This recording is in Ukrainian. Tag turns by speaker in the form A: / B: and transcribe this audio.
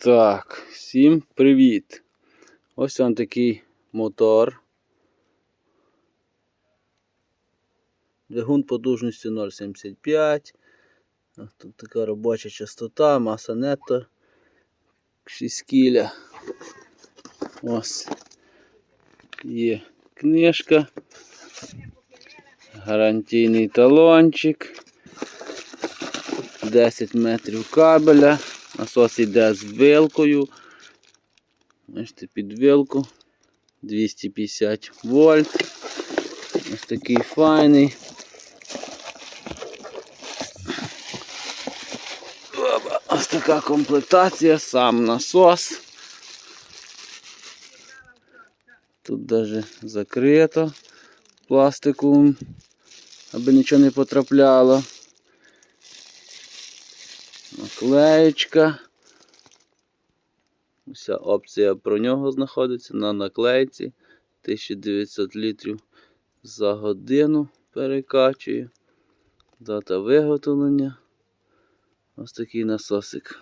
A: Так, всім привіт! Ось он такий мотор. Двигун потужністю 0,75. Тут така робоча частота, маса нетто 6 кіля. Ось є книжка. Гарантійний талончик. 10 метрів кабеля. Насос йде з вилкою. Бачите, під вилку. 250 вольт. Ось такий файний. Ось така комплектація, сам насос. Тут навіть закрито пластиком, аби нічого не потрапляло. Наклеєчка. Вся опція про нього знаходиться на наклейці. 1900 літрів за годину перекачує. Дата виготовлення. Ось такий насосик.